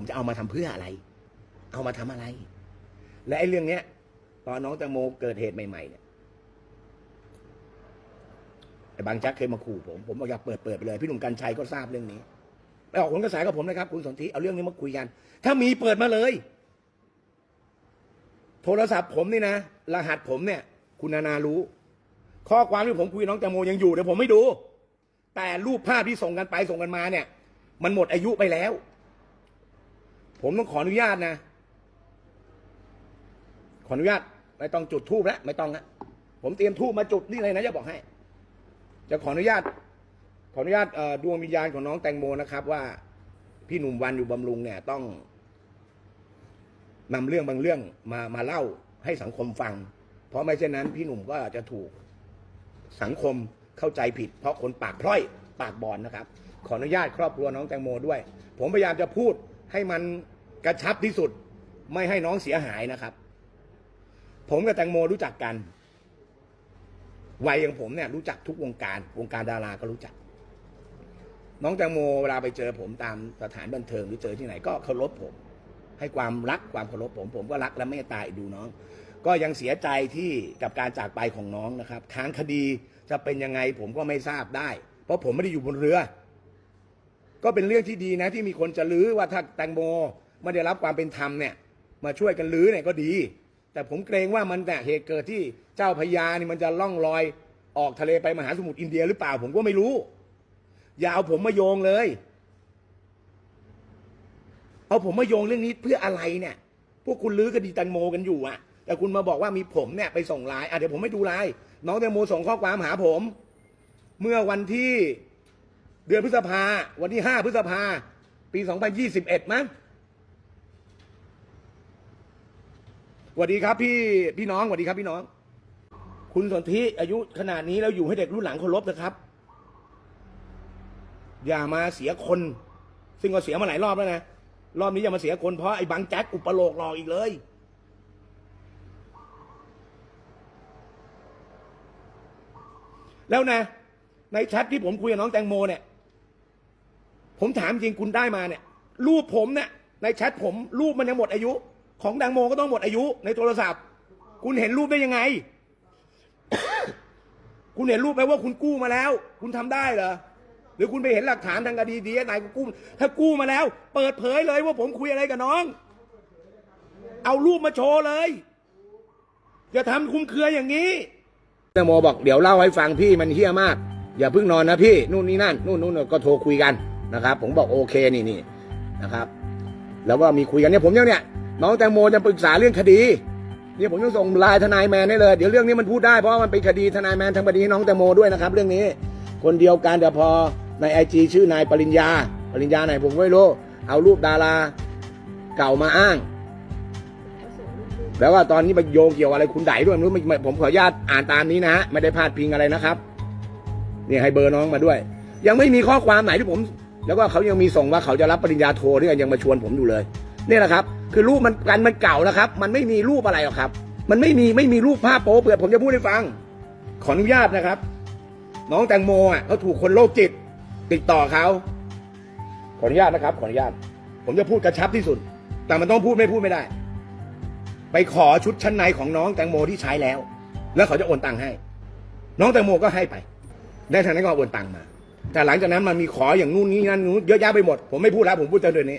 ผมจะเอามาทำเพื่ออะไร เอามาทำอะไร และไอ้เรื่องเนี้ย ตอนน้องแตงโมเกิดเหตุใหม่ๆเนี่ยไอ้บางแจ็คเคยมาขู่ผม ผมบอกอยากเปิดเปิดไปเลย พี่หนุ่มกัญชัยก็ทราบเรื่องนี้ไปออกผลกระแสกับผมนะครับ คุณสนธิเอาเรื่องนี้มาคุยกัน ถ้ามีเปิดมาเลย โทรศัพท์ผมนี่นะ รหัสผมเนี่ย คุณนานารู้ ข้อความที่ผมคุยน้องแตงโมยังอยู่เดี๋ยวผมไม่ดู แต่รูปภาพที่ส่งกันไปส่งกันมาเนี่ย มันหมดอายุไปแล้ว ผมต้องขออนุญาตนะ ขออนุญาตไม่ต้องจุดทูบแล้วไม่ต้องละผมเตรียมทูบมาจุดนี่เลยนะจะบอกให้ จะขออนุญาต ขออนุญาตดวงวิญญาณของน้องแตงโมนะครับ ว่าพี่หนุ่มวันอยู่บำรุงเนี่ย ต้องนำเรื่องบางเรื่องมามาเล่าให้สังคมฟัง เพราะไม่เช่นนั้น พี่หนุ่มก็จะถูกสังคมเข้าใจผิด เพราะคนปากพร่อยปากบอลนะครับ ขออนุญาตครอบครัวน้องแตงโมด้วย ผมพยายามจะพูด ให้มันกระชับที่สุด ไม่ให้น้องเสียหายนะครับ ผมกับแตงโมรู้จักกัน วัยอย่างผมเนี่ยรู้จักทุกวงการ วงการดาราก็รู้จัก น้องแตงโมเวลาไปเจอผมตามสถานบันเทิงหรือเจอที่ไหนก็เคารพผม ให้ความรักความเคารพผม ผมก็รักและเมตตาดูน้อง ก็ยังเสียใจที่กับการจากไปของน้องนะครับทางคดีจะเป็นยังไงผมก็ไม่ทราบได้ เพราะผมไม่ได้อยู่บนเรือ ก็เป็นเรื่องที่ดีนะที่มีคนจะลื้อว่าถ้าแตงโมไม่ได้รับความเป็นธรรมเนี่ยมาช่วยกันลื้อเนี่ยก็ดี แต่ผมเกรงว่ามันแต่เหตุเกิดที่เจ้าพระยานี่มันจะล่องลอยออกทะเลไปมหาสมุทรอินเดียหรือเปล่าผมก็ไม่รู้ อย่าเอาผมมาโยงเลย เอาผมมาโยงเรื่องนี้เพื่ออะไรเนี่ย พวกคุณลื้อคดีแตงโมกันอยู่อะแต่คุณมาบอกว่ามีผมเนี่ยไปส่งไลน์อะเดี๋ยวผมไม่ดูไลน์น้องแตงโมส่งข้อความหาผม เมื่อวันที่ เดือนพฤษภา วันที่ห้าพฤษภา ปีสองพันยี่สิบเอ็ดมั้งสวัสดีครับ พี่พี่น้องสวัสดีครับพี่น้อง คุณสนธิอายุขนาดนี้แล้วอยู่ให้เด็กรุ่นหลังเคารพนะครับ อย่ามาเสียคน ซึ่งก็เสียมาหลายรอบแล้วนะรอบนี้อย่ามาเสียคนเพราะไอ้บังแจ็คอุปโลกหลอกอีกเลย แล้วนะ ในแชทที่ผมคุยกับน้องแตงโมเนี่ย ผมถามจริงคุณได้มาเนี่ย รูปผมเนี่ยในแชทผมรูปมันยังหมดอายุ ของแตงโมก็ต้องหมดอายุในโทรศัพท์ คุณเห็นรูปได้ยังไง คุณเห็นรูปไหมว่าคุณกู้มาแล้ว คุณทำได้เหรอหรือคุณไปเห็นหลักฐานทางคดีดีนายกู้ ถ้ากู้มาแล้ว เปิดเผยเลยว่าผมคุยอะไรกับน้อง เอารูปมาโชว์เลยอย่าทำคุ้มเครืออย่างนี้แตงโมบอกเดี๋ยวเล่าให้ฟังพี่มันเฮี้ยมาก อย่าเพิ่งนอนนะพี่ นู่นนี่นั่น นู่นนู่นก็โทรคุยกัน นะครับ ผมบอกโอเคนี่นี่นะครับ แล้วก็มีคุยกันเนี่ยผมยังเนี่ยน้องแตงโมจะปรึกษาเรื่องคดีเนี่ยผมจะส่งไลน์ทนายแมนให้เลยเดี๋ยวเรื่องนี้มันพูดได้เพราะว่ามันเป็นคดีทนายแมนทำคดีน้องแตงโมด้วยนะครับ เรื่องนี้คนเดียวกันแต่พอในไอจีชื่อนายปริญญา ปริญญาไหนผมไม่รู้เอารูปดาราเก่ามาอ้าง แล้วว่าตอนนี้ไปโยงเกี่ยวอะไรคุณไดด้วยไม่รู้ไม่ไม่ผมขออนุญาตอ่านตามนี้นะฮะไม่ได้พาดพิงอะไรนะครับนี่ให้เบอร์น้องมาด้วย ยังไม่มีข้อความไหนที่ผม แล้วก็เขายังมีส่งว่าเขาจะรับปริญญาโทด้วยยังมาชวนผมอยู่เลยเนี่ยแหละครับ คือรูปมันกันมันเก่านะครับ มันไม่มีรูปอะไรหรอกครับ มันไม่มีไม่มีรูปภาพโป๊เปิดผมจะพูดให้ฟัง ขออนุญาตนะครับ น้องแตงโมอะเขาถูกคนโรคจิต ติดต่อเขาขออนุญาตนะครับ ขออนุญาต ผมจะพูดกระชับที่สุด แต่มันต้องพูดไม่พูดไม่ได้ ไปขอชุดชั้นในของน้องแตงโมที่ใช้แล้ว แล้วเขาจะโอนตังค์ให้ น้องแตงโมก็ให้ไป ได้ทางนั้นก็โอนตังค์มา แต่หลังจากนั้นมันมีขออย่างนู่นนี่นั่นนู้นเยอะแยะไปหมด ผมไม่พูดแล้วผมพูดแต่เดี๋ยวนี้